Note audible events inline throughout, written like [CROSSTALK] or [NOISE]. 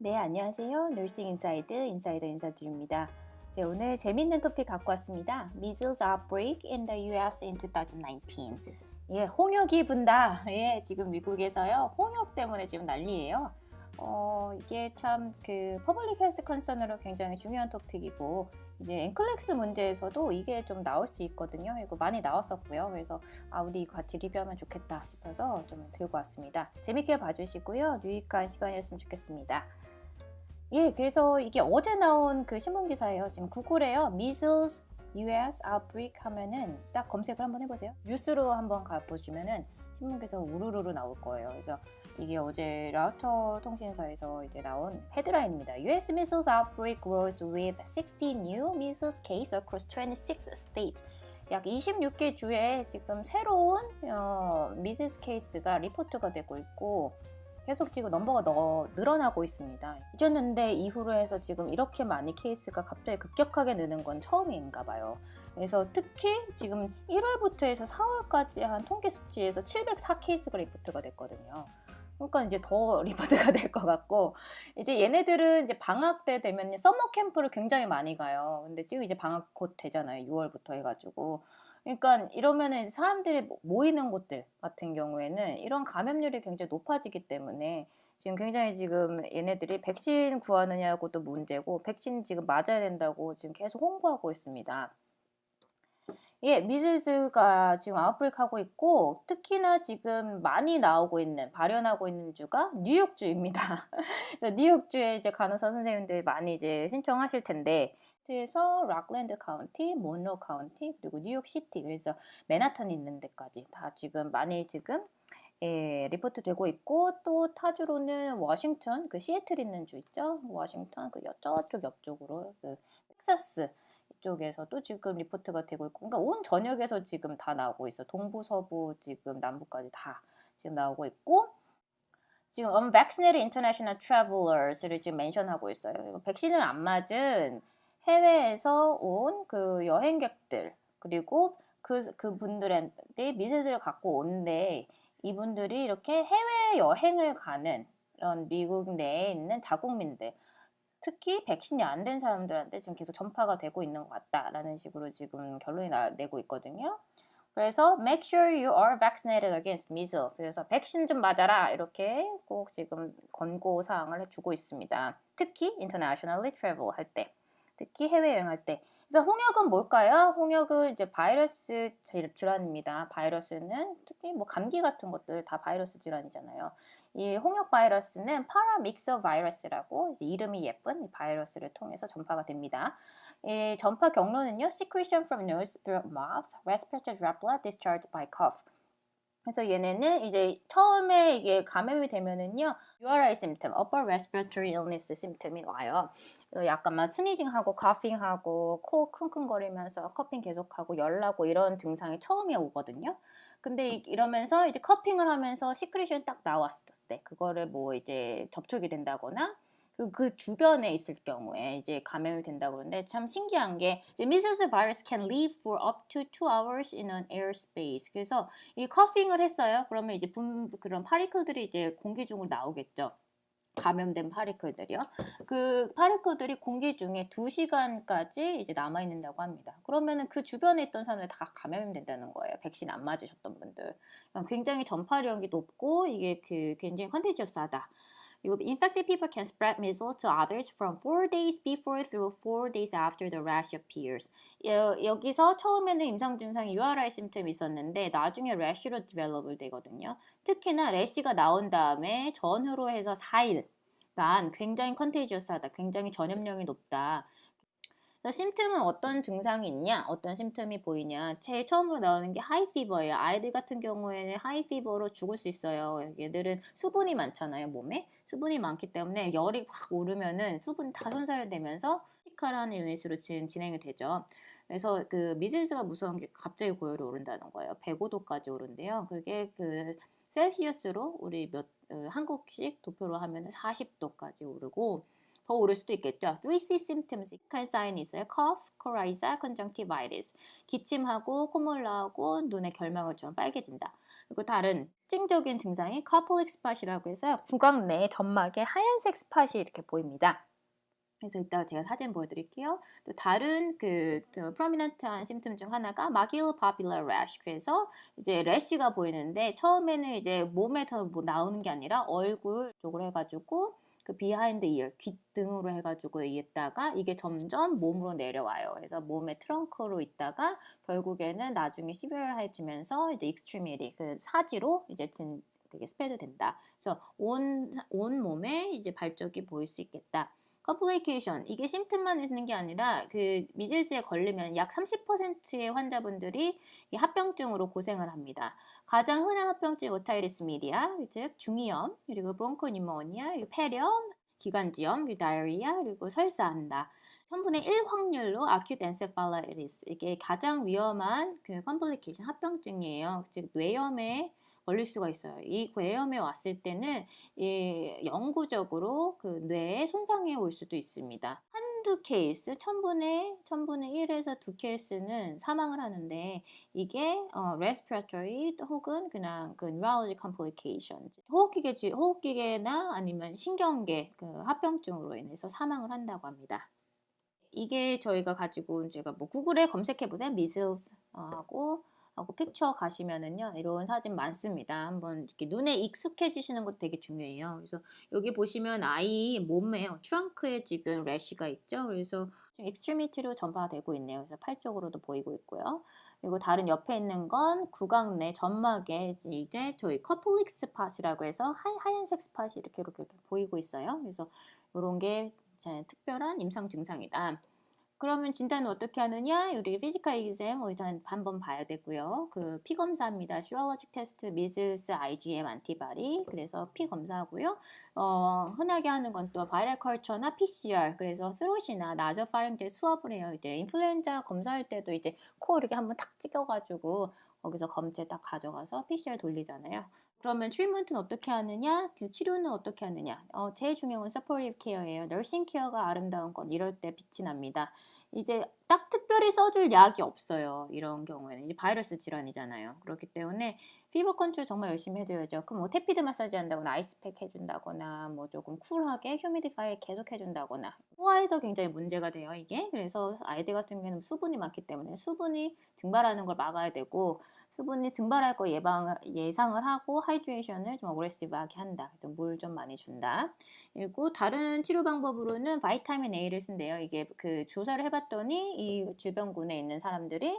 네, 안녕하세요. 누싱 인사이드 인사이더 인사드립니다. 제 오늘 재밌는 토픽 갖고 왔습니다. Measles outbreak in the U.S. in 2019. 예, 홍역이 분다. 예, 지금 미국에서요. 홍역 때문에 지금 난리예요. 어, 이게 참 그 퍼블릭 헬스 컨선으로 굉장히 중요한 토픽이고 이제 앵클렉스 문제에서도 이게 좀 나올 수 있거든요. 이거 많이 나왔었고요. 그래서 아 우리 같이 리뷰하면 좋겠다 싶어서 좀 들고 왔습니다. 재밌게 봐주시고요. 유익한 시간이었으면 좋겠습니다. 예, 그래서 이게 어제 나온 그 신문 기사예요. 지금 구글에요. Measles US outbreak 하면은 딱 검색을 한번 해보세요. 뉴스로 한번 가보시면은 신문 기사 우르르르 나올 거예요. 그래서 이게 어제 라우터 통신사에서 이제 나온 헤드라인입니다. US measles outbreak grows with 60 new measles case across 26 states. 약 26개 주에 지금 새로운 어, 미스스 케이스가 리포트가 되고 있고 계속 지금 넘버가 너, 늘어나고 있습니다. 2000년대 이후로 해서 지금 이렇게 많이 케이스가 갑자기 급격하게 느는 건 처음인가 봐요. 그래서 특히 지금 1월부터 해서 4월까지 한 통계 수치에서 704 케이스가 리포트가 됐거든요. 그러니까 이제 더 [LAUGHS] 리포트가 될 것 같고 이제 얘네들은 이제 방학 때 되면 서머 캠프를 굉장히 많이 가요. 근데 지금 이제 방학 곧 되잖아요. 6월부터 해가지고 그러니까 이러면은 사람들이 모이는 곳들 같은 경우에는 이런 감염률이 굉장히 높아지기 때문에 지금 굉장히 지금 얘네들이 백신 구하느냐고도 문제고 백신 지금 맞아야 된다고 지금 계속 홍보하고 있습니다. 예, 미즐스가 지금 아웃브레이크 하고 있고 특히나 지금 많이 나오고 있는 발현하고 있는 주가 뉴욕주입니다. [LAUGHS] 뉴욕주에 이제 간호사 선생님들 많이 이제 신청하실 텐데 에서 락랜드 카운티, 몬로 카운티 그리고 뉴욕 시티 그래서 맨하탄 있는 데까지 다 지금 많이 지금 예, 리포트 되고 있고 또 타주로는 워싱턴 그 시애틀 있는 주 있죠 워싱턴 그 저쪽 옆쪽으로 그 텍사스 이쪽에서도 지금 리포트가 되고 있고 그러니까 온 전역에서 지금 다 나오고 있어 동부 서부 지금 남부까지 다 지금 나오고 있고 지금 unvaccinated international travelers를 지금 멘션하고 있어요. 백신을 안 맞은 해외에서 온 그 여행객들 그리고 그 그분들한테 미세즈를 갖고 온데 이분들이 이렇게 해외 여행을 가는 이런 미국 내에 있는 자국민들 특히 백신이 안 된 사람들한테 지금 계속 전파가 되고 있는 것 같다라는 식으로 지금 결론이 나, 내고 있거든요. 그래서 make sure you are vaccinated against measles. 그래서 백신 좀 맞아라 이렇게 꼭 지금 권고 사항을 해주고 있습니다. 특히 internationally travel 할 때. 특히 해외여행할 때. 그래서 홍역은 뭘까요? 홍역은 이제 바이러스 질환입니다. 바이러스는 특히 뭐 감기 같은 것들 다 바이러스 질환이잖아요. 이 홍역 바이러스는 파라믹서 바이러스라고 이름이 예쁜 바이러스를 통해서 전파가 됩니다. 이 전파 경로는요, secretion from nose, throat, mouth, respiratory droplet discharged by cough. 그래서 얘네는 이제 처음에 이게 감염이 되면은요, URI symptom, upper respiratory illness symptom이 와요. 약간만 스니징하고 카핑하고 코 킁킁거리면서 커핑 계속하고 열나고 이런 증상이 처음에 오거든요. 근데 이러면서 이제 커핑을 하면서 시크리션 딱 나왔을 때 그거를 뭐 이제 접촉이 된다거나 그, 그 주변에 있을 경우에 이제 감염이 된다고 그러는데 참 신기한 게 이제 measles virus can live for up to two hours in an air space. 그래서 이 커핑을 했어요. 그러면 이제 분 그런 파리클들이 이제 공기 중으로 나오겠죠. 감염된 파리클들이요. 그 파리클들이 공기 중에 2시간까지 이제 남아 있는다고 합니다. 그러면은 그 주변에 있던 사람들 다 감염이 된다는 거예요. 백신 안 맞으셨던 분들. 굉장히 전파력이 높고 이게 그 굉장히 컨테이저스하다. Infected people can spread measles to others from 4 days before through 4 days after the rash appears. 여, 여기서 처음에는 임상 증상이 URI 심텀이 있었는데 나중에 래쉬로 디벨롭을 되거든요. 특히나 래쉬가 나온 다음에 전후로 해서 4일 난 굉장히 컨테이지어스하다. 굉장히 전염력이 높다. 심틈은 어떤 증상이 있냐? 어떤 심틈이 보이냐? 제일 처음으로 나오는 게 하이 피버예요. 아이들 같은 경우에는 하이 피버로 죽을 수 있어요. 얘들은 수분이 많잖아요, 몸에. 수분이 많기 때문에 열이 확 오르면은 수분 다 손살이 되면서 시카라는 유닛으로 진행이 되죠. 그래서 그 미즐스가 무서운 게 갑자기 고열이 오른다는 거예요. 105도까지 오른대요. 그게 그 셀시어스로 우리 몇 어, 한국식 도표로 하면 40도까지 오르고 더 오를 수도 있겠죠. 3C symptoms, 익한 사인이 있어요. cough, coryza, conjunctivitis. 기침하고 콧물 나오고 눈의 결막을 좀 빨개진다. 그리고 다른 특징적인 증상이 carpalic spot이라고 해서 구강 내 점막에 하얀색 스팟이 이렇게 보입니다. 그래서 이따가 제가 사진 보여드릴게요. 또 다른 그 프로미넌트한 심틈 중 하나가 maculopapular rash. 그래서 이제 래쉬가 보이는데 처음에는 이제 몸에서 뭐 나오는 게 아니라 얼굴 쪽으로 해가지고 그 비하인드 이어 귓등으로 해가지고 있다가 이게 점점 몸으로 내려와요. 그래서 몸의 트렁크로 있다가 결국에는 나중에 시비얼해지면서 이제 익스트리미리 그 사지로 이제 진 되게 스프레드 된다. 그래서 온, 온 몸에 이제 발적이 보일 수 있겠다. 컴플리케이션 이게 심틈만 있는 게 아니라 그 미질즈에 걸리면 약 30%의 환자분들이 이 합병증으로 고생을 합니다. 가장 흔한 합병증이 오타이리스 미디아 즉 중이염 그리고 브론코니모니아 폐렴 기관지염 다이어리아 그리고 설사한다. 3분의 1 확률로 acute encephalitis 이게 가장 위험한 그 컴플리케이션 합병증이에요. 즉 뇌염에 걸릴 수가 있어요. 이 뇌염에 왔을 때는 예, 영구적으로 그 뇌에 손상이 올 수도 있습니다. 한두 케이스, 천분의 천분의 1에서 두 케이스는 사망을 하는데 이게 어, respiratory 혹은 그냥 그 neurology complication, 호흡기계 호흡기계나 아니면 신경계 그 합병증으로 인해서 사망을 한다고 합니다. 이게 저희가 가지고 제가 뭐 구글에 검색해 보세요. measles 하고 하고 픽처 가시면은요 이런 사진 많습니다. 한번 이렇게 눈에 익숙해지시는 것도 되게 중요해요. 그래서 여기 보시면 아이 몸에 트렁크에 지금 래쉬가 있죠. 그래서 익스트리미티로 전파되고 있네요. 그래서 팔 쪽으로도 보이고 있고요. 그리고 다른 옆에 있는 건 구강 내 점막에 이제 저희 커플릭 스팟이라고 해서 하 얀색 스팟이 이렇게 이렇게, 이렇게 보이고 있어요. 그래서 이런 게 특별한 임상 증상이다. 그러면 진단은 어떻게 하느냐? 우리 피지컬 이그셈 일단 한번 봐야 되고요. 그 피 검사입니다. 시럴로직 테스트, 미즐스, IgM 안티바디. 그래서 피 검사하고요. 어, 흔하게 하는 건 또 바이럴 컬처나 PCR. 그래서 트롯이나 나저파링제 수업을 해요. 이제 인플루엔자 검사할 때도 이제 코 이렇게 한번 탁 찍어 가지고 거기서 검체 딱 가져가서 PCR 돌리잖아요. 그러면 트리먼트는 어떻게 하느냐? 그 치료는 어떻게 하느냐? 어, 제일 중요한 건 서포티브 케어예요. 너싱 케어가 아름다운 건 이럴 때 빛이 납니다. 이제 딱 특별히 써줄 약이 없어요. 이런 경우에는 이제 바이러스 질환이잖아요. 그렇기 때문에 피버 컨트롤 정말 열심히 해줘야죠. 그럼 뭐 테피드 마사지 한다거나 아이스팩 해준다거나 뭐 조금 쿨하게 휴미디파이 계속 해준다거나 소화에서 굉장히 문제가 돼요 이게 그래서 아이들 같은 경우에는 수분이 많기 때문에 수분이 증발하는 걸 막아야 되고 수분이 증발할 거 예방 예상을 하고 하이드레이션을 좀 어그레시브하게 한다. 그래서 물 좀 많이 준다. 그리고 다른 치료 방법으로는 바이타민 A를 쓴대요. 이게 그 조사를 해봤더니 이 질병군에 있는 사람들이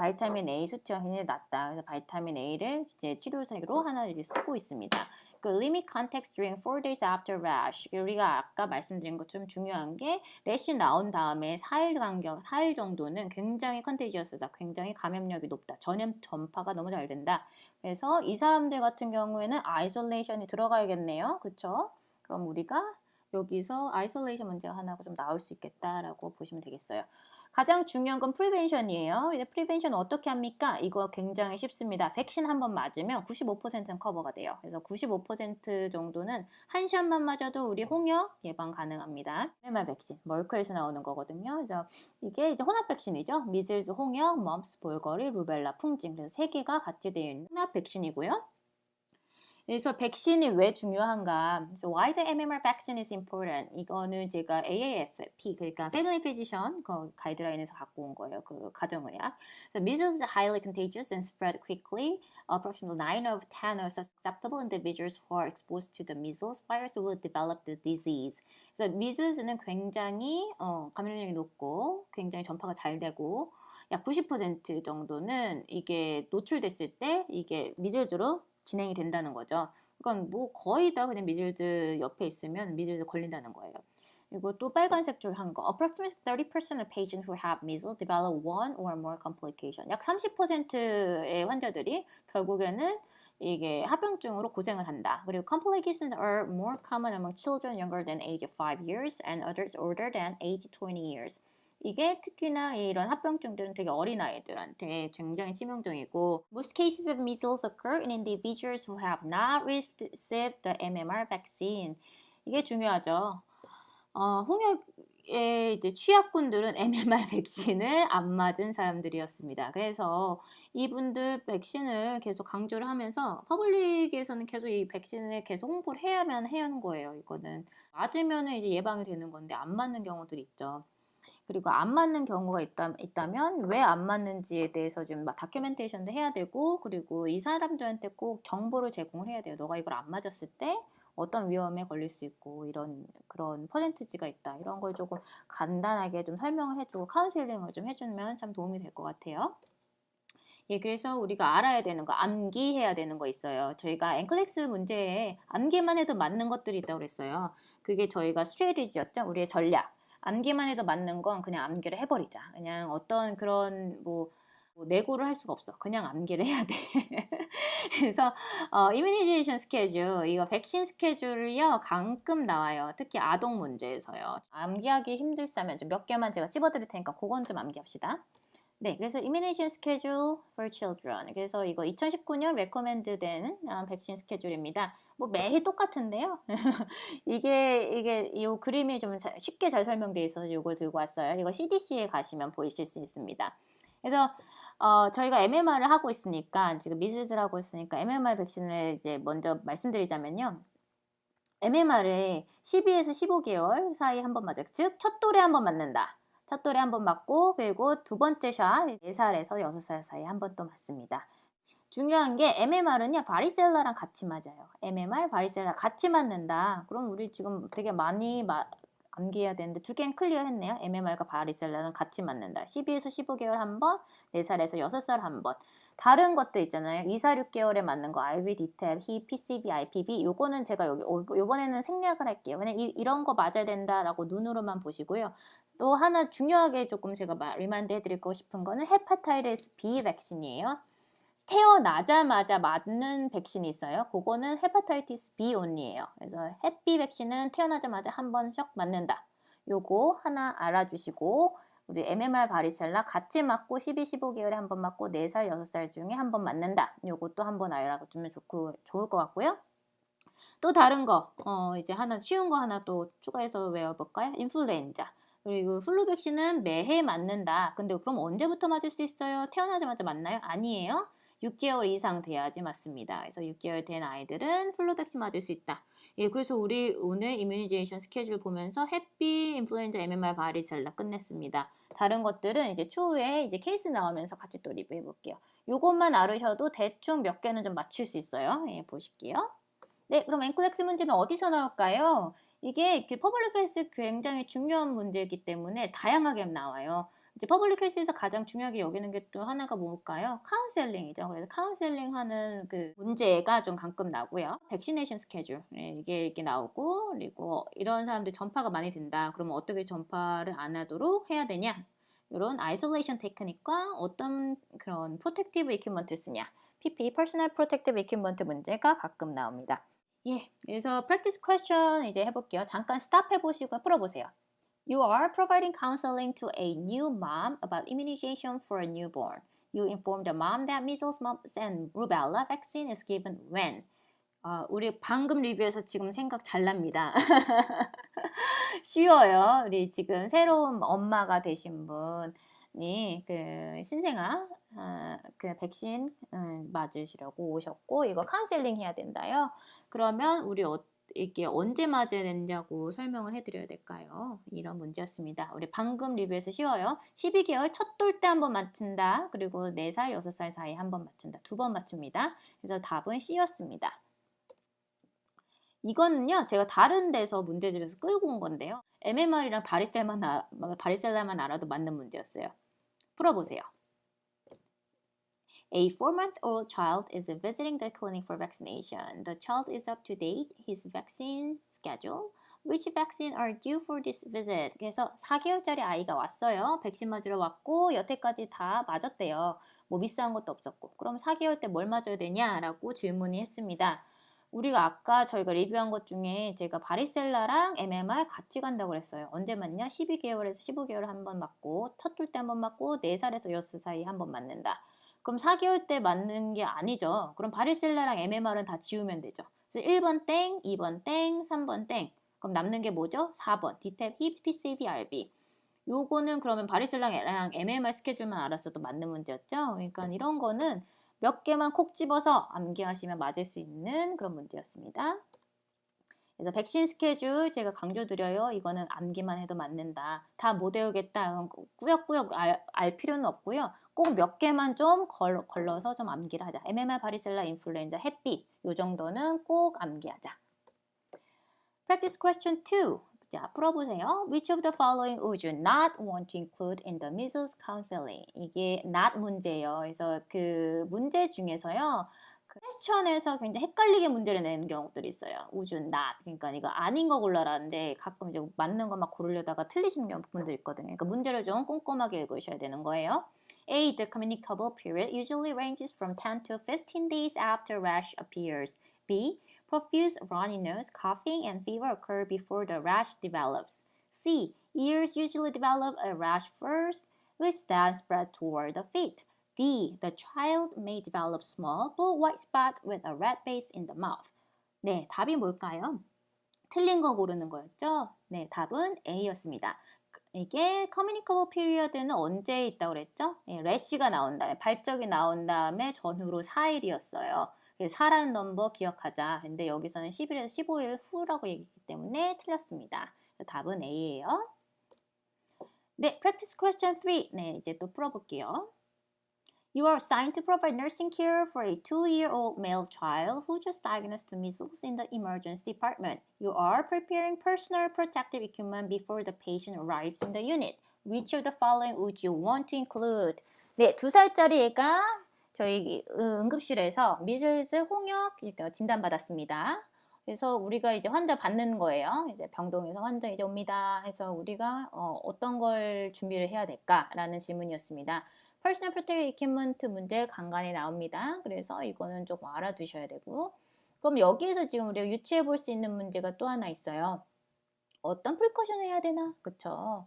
바이타민 A 수치가 굉장히 낮다. 그래서 바이타민 A를 이제 치료제로 하나 이제 쓰고 있습니다. 그 limit context during 4 days after rash. 우리가 아까 말씀드린 것처럼 중요한 게 래시 나온 다음에 4일 간격, 4일 정도는 굉장히 컨테이지어스다. 굉장히 감염력이 높다. 전염 전파가 너무 잘 된다. 그래서 이 사람들 같은 경우에는 아이솔레이션이 들어가야겠네요. 그렇죠? 그럼 우리가 여기서 아이솔레이션 문제가 하나가 좀 나올 수 있겠다라고 보시면 되겠어요. 가장 중요한 건 프리벤션이에요. 근데 프리벤션 어떻게 합니까? 이거 굉장히 쉽습니다. 백신 한 번 맞으면 95%는 커버가 돼요. 그래서 95% 정도는 한 시간만 맞아도 우리 홍역 예방 가능합니다. MMR 백신, 멀크에서 나오는 거거든요. 그래서 이게 이제 혼합 백신이죠. 미즐스, 홍역, 멈스, 볼거리, 루벨라, 풍진. 그래서 세 개가 같이 되어 있는 혼합 백신이고요. 그래서 백신이 왜 중요한가? So why the MMR vaccine is important? 이거는 제가 AAFP 그러니까 Family Physician 그 가이드라인에서 갖고 온 거예요. 그 가정의학. So measles is highly contagious and spread quickly. Approximately 9 of 10 are susceptible individuals who are exposed to the measles virus will develop the disease. 그래서 미즐스는 굉장히 어, 감염력이 높고 굉장히 전파가 잘 되고 약 90% 정도는 이게 노출됐을 때 이게 미즐즈로 진행이 된다는 거죠. 그러니까 뭐 거의 다 그냥 미즐드 옆에 있으면 미즐드 걸린다는 거예요. 그리고 또 빨간색 줄 한 거. Approximately 30% of patients who have measles develop one or more complication. 약 30%의 환자들이 결국에는 이게 합병증으로 고생을 한다. 그리고 complications are more common among children younger than age of 5 years and others older than age 20 years. 이게 특히나 이런 합병증들은 되게 어린 아이들한테 굉장히 치명적이고 most cases of measles occur in individuals who have not received the MMR vaccine. 이게 중요하죠. 어, 홍역에 이제 취약군들은 MMR 백신을 안 맞은 사람들이었습니다. 그래서 이분들 백신을 계속 강조를 하면서 퍼블릭에서는 계속 이 백신을 계속 홍보를 해야만 해야 하는 거예요. 이거는 맞으면은 이제 예방이 되는 건데 안 맞는 경우들이 있죠. 그리고 안 맞는 경우가 있다, 있다면 왜 안 맞는지에 대해서 좀막 다큐멘테이션도 해야 되고 그리고 이 사람들한테 꼭 정보를 제공을 해야 돼요. 너가 이걸 안 맞았을 때 어떤 위험에 걸릴 수 있고 이런 그런 퍼센트지가 있다. 이런 걸 조금 간단하게 좀 설명을 해주고 카운셀링을 좀 해주면 참 도움이 될 것 같아요. 예, 그래서 우리가 알아야 되는 거, 암기해야 되는 거 있어요. 저희가 앵클렉스 문제에 암기만 해도 맞는 것들이 있다고 그랬어요. 그게 저희가 스트레티지였죠. 우리의 전략. 암기만 해도 맞는 건 그냥 암기를 해버리자. 그냥 어떤 그런 뭐, 뭐 내고를 할 수가 없어. 그냥 암기를 해야 돼. [LAUGHS] 그래서 어, 이뮤니제이션 스케줄, 이거 백신 스케줄을요 가끔 나와요. 특히 아동 문제에서요. 암기하기 힘들다면 좀 몇 개만 제가 찝어드릴 테니까 그건 좀 암기합시다. 네, 그래서 Immunization Schedule for Children. 그래서 이거 2019년 레코멘드된 어, 백신 스케줄입니다. 뭐 매해 똑같은데요. [LAUGHS] 이게 이게 이 그림이 좀 자, 쉽게 잘 설명되어 있어서 이걸 들고 왔어요. 이거 CDC에 가시면 보이실 수 있습니다. 그래서 어, 저희가 MMR을 하고 있으니까 지금 미즈를 하고 있으니까 MMR 백신을 이제 먼저 말씀드리자면요. MMR을 12에서 15개월 사이 한 번 맞아요. 즉, 첫 돌에 한 번 맞는다. 첫 돌에 한 번 맞고 그리고 두 번째 샷 4살에서 6살 사이에 한 번 또 맞습니다. 중요한 게 MMR은요 바리셀라랑 같이 맞아요. MMR, 바리셀라 같이 맞는다. 그럼 우리 지금 되게 많이 마, 암기해야 되는데 두 개는 클리어했네요. MMR과 바리셀라는 같이 맞는다. 12에서 15개월 한 번, 4살에서 6살 한 번. 다른 것도 있잖아요. 2, 4, 6개월에 맞는 거 IV, DTaP, HE, PCB, IPV 요거는 제가 여기 요번에는 생략을 할게요. 그냥 이, 이런 거 맞아야 된다라고 눈으로만 보시고요. 또 하나 중요하게 조금 제가 리마인드 해드리고 싶은 거는 헤파타이티스 B 백신이에요. 태어나자마자 맞는 백신이 있어요. 그거는 헤파타이티스 B 온리예요. 그래서 햇비 백신은 태어나자마자 한번씩 맞는다. 요거 하나 알아주시고 우리 MMR 바리셀라 같이 맞고 12, 15개월에 한 번 맞고 4살, 6살 중에 한 번 맞는다. 요것도 한 번 알아주면 좋고, 좋을 것 같고요. 또 다른 거, 어, 이제 하나 쉬운 거 하나 또 추가해서 외워볼까요? 인플루엔자. 그리고 플루 백신은 매해 맞는다. 근데 그럼 언제부터 맞을 수 있어요? 태어나자마자 맞나요? 아니에요. 6개월 이상 돼야지 맞습니다. 그래서 6개월 된 아이들은 플루 백신 맞을 수 있다. 예, 그래서 우리 오늘 이뮤니제이션 스케줄 보면서 햇비, 인플루엔자, MMR, 바리셀라 끝냈습니다. 다른 것들은 이제 추후에 이제 케이스 나오면서 같이 또 리뷰해 볼게요. 요것만 알으셔도 대충 몇 개는 좀 맞출 수 있어요. 예, 보실게요. 네, 그럼 앵클렉스 문제는 어디서 나올까요? 이게 그 퍼블릭 헬스 굉장히 중요한 문제이기 때문에 다양하게 나와요. 이제 퍼블릭 헬스에서 가장 중요하게 여기는 게 또 하나가 뭘까요? 카운셀링이죠. 그래서 카운셀링 하는 그 문제가 좀 가끔 나고요. 백시네이션 스케줄 네, 이게 이렇게 나오고 그리고 이런 사람들 전파가 많이 된다. 그러면 어떻게 전파를 안 하도록 해야 되냐? 이런 아이솔레이션 테크닉과 어떤 그런 프로텍티브 이퀴먼트 쓰냐? PP, Personal Protective Equipment 문제가 가끔 나옵니다. 예, 그래서 practice question 이제 해볼게요. 잠깐 스탑 해보시고 풀어보세요. You are providing counseling to a new mom about immunization for a newborn. You inform the mom that measles, mumps, and rubella vaccine is given when. 어, 우리 방금 리뷰에서 지금 생각 잘 납니다. 쉬워요. 우리 지금 새로운 엄마가 되신 분 이그 신생아 어, 그 백신 음, 맞으시려고 오셨고 이거 카운셀링 해야 된다요. 그러면 우리 어, 이게 언제 맞아야 되냐고 설명을 해드려야 될까요? 이런 문제였습니다. 우리 방금 리뷰에서 쉬워요. 12개월 첫 돌 때 한 번 맞춘다. 그리고 4살, 6살 사이에 한 번 맞춘다. 두 번 맞춥니다. 그래서 답은 C였습니다. 이거는요, 제가 다른 데서 문제집에서 끌고 온 건데요. MMR이랑 바리셀만, 바리셀라만 알아도 맞는 문제였어요. 풀어보세요. A four-month-old child is visiting the clinic for vaccination. The child is up to date his vaccine schedule. Which vaccine are due for this visit? 그래서 4개월짜리 아이가 왔어요. 백신 맞으러 왔고 여태까지 다 맞았대요. 뭐 미스한 것도 없었고. 그럼 4개월 때 뭘 맞아야 되냐라고 질문이 했습니다. 우리가 아까 저희가 리뷰한 것 중에 제가 바리셀라랑 MMR 같이 간다고 그랬어요. 언제 맞냐? 12개월에서 15개월 한 번 맞고 첫 돌 때 한 번 맞고 4살에서 6살 사이 한 번 맞는다. 그럼 4개월 때 맞는 게 아니죠. 그럼 바리셀라랑 MMR은 다 지우면 되죠. 그래서 1번 땡, 2번 땡, 3번 땡. 그럼 남는 게 뭐죠? 4번 디탭 힙 PCB RB. 요거는 그러면 바리셀랑랑 MMR 스케줄만 알았어도 맞는 문제였죠. 그러니까 이런 거는 몇 개만 콕 집어서 암기하시면 맞을 수 있는 그런 문제였습니다. 그래서 백신 스케줄 제가 강조드려요. 이거는 암기만 해도 맞는다. 다 못 외우겠다. 꾸역꾸역 알, 알 필요는 없고요. 꼭 몇 개만 좀 걸, 걸러서 좀 암기를 하자. MMR, 바리셀라, 인플루엔자, 햇빛 요 정도는 꼭 암기하자. Practice question 2. 자, 풀어보세요. Which of the following would you not want to include in the measles counseling? 이게 not 문제예요. 그래서 그 문제 중에서요. 그 퀘스천에서 굉장히 헷갈리게 문제를 내는 경우들이 있어요. you not. 그러니까 이거 아닌 거 골라라는데 가끔 이제 맞는 거막 고르려다가 틀리시는 경우분들 있거든요. 그러니까 문제를 좀 꼼꼼하게 읽으셔야 되는 거예요. A. The communicable period usually ranges from 10 to 15 days after rash appears. B. Profuse runny nose, coughing, and fever occur before the rash develops. C. Ears usually develop a rash first, which then spreads toward the feet. D. The child may develop small blue white spot with a red base in the mouth. 네, 답이 뭘까요? 틀린 거 고르는 거였죠? 네, 답은 A였습니다. 이게 communicable period는 언제 있다고 그랬죠? 예, 래시가 나온 다음에 발적이 나온 다음에 전후로 4일이었어요. 사라는 넘버 기억하자. 근데 여기서는 10일에서 15일 후라고 얘기했기 때문에 틀렸습니다. 답은 A예요. 네, practice question 3. 네, 이제 또 풀어볼게요. You are assigned to provide nursing care for a two-year-old male child who just diagnosed measles in the emergency department. You are preparing personal protective equipment before the patient arrives in the unit. Which of the following would you want to include? 네, 두 살짜리 애가 저희 응급실에서 미즐스 홍역 진단받았습니다. 그래서 우리가 이제 환자 받는 거예요. 이제 병동에서 환자 이제 옵니다. 해서 우리가 어, 어떤 걸 준비를 해야 될까라는 질문이었습니다. 퍼스널 프로텍트 이퀴먼트 문제 간간히 나옵니다. 그래서 이거는 조금 알아두셔야 되고 그럼 여기에서 지금 우리가 유추해 볼 수 있는 문제가 또 하나 있어요. 어떤 프리커션을 해야 되나? 그쵸?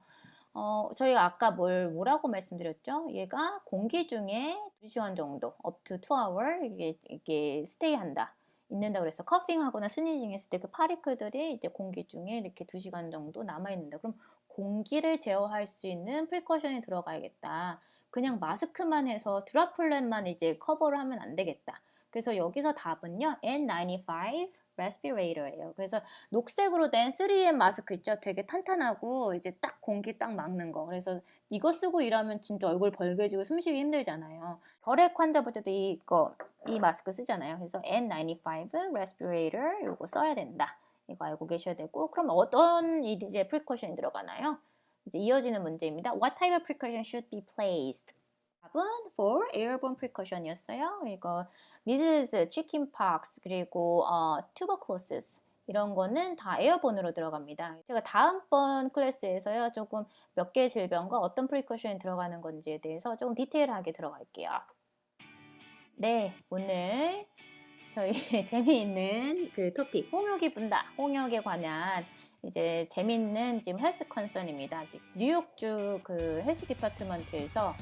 어, 저희가 아까 뭘 뭐라고 말씀드렸죠? 얘가 공기 중에 2시간 정도, up to 2 hour 이게 이게 스테이 한다. 있는다 그래서 커핑하거나 스니징 했을 때 그 파리클들이 이제 공기 중에 이렇게 2시간 정도 남아 있는다. 그럼 공기를 제어할 수 있는 프리커션이 들어가야겠다. 그냥 마스크만 해서 드라플렛만 이제 커버를 하면 안 되겠다. 그래서 여기서 답은요. N95 respirator예요. 그래서 녹색으로 된 3M 마스크 있죠? 되게 탄탄하고 이제 딱 공기 딱 막는 거. 그래서 이거 쓰고 일하면 진짜 얼굴 벌게지고 숨쉬기 힘들잖아요. 혈액 환자분 때도 이거 이 마스크 쓰잖아요. 그래서 N95 respirator 이거 써야 된다. 이거 알고 계셔야 되고 그럼 어떤 이제 프리커션이 들어가나요? 이제 이어지는 문제입니다. What type of precaution should be placed? 답은 for airborne precaution이었어요. 이거 미즈스, 치킨팍스 그리고 어, tuberculosis 이런 거는 다 에어본으로 들어갑니다. 제가 다음번 클래스에서요 조금 몇 개의 질병과 어떤 프리커션이 들어가는 건지에 대해서 조금 디테일하게 들어갈게요. 네, 오늘 저희 [LAUGHS] 재미있는 그 토픽 홍역이 분다, 홍역에 관한 이제 재밌는 지금 헬스 컨선입니다. 뉴욕주 그 헬스 디파트먼트에서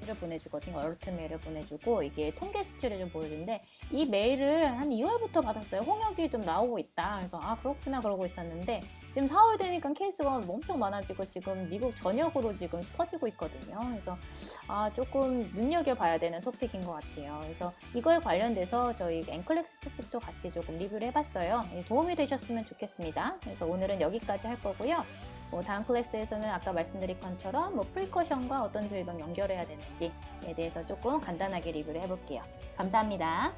메일을 보내주거든요. 얼트 메일을 보내주고 이게 통계 수치를 좀 보여주는데 이 메일을 한 2월부터 받았어요. 홍역이 좀 나오고 있다. 그래서 아 그렇구나 그러고 있었는데 지금 4월 되니까 케이스가 엄청 많아지고 지금 미국 전역으로 지금 퍼지고 있거든요. 그래서 아 조금 눈여겨봐야 되는 토픽인 것 같아요. 그래서 이거에 관련돼서 저희 앵클렉스 토픽도 같이 조금 리뷰를 해봤어요. 도움이 되셨으면 좋겠습니다. 그래서 오늘은 여기까지 할 거고요. 뭐 다음 클래스에서는 아까 말씀드린 것처럼 뭐 프리커션과 어떤 질병 연결해야 되는지에 대해서 조금 간단하게 리뷰를 해볼게요. 감사합니다.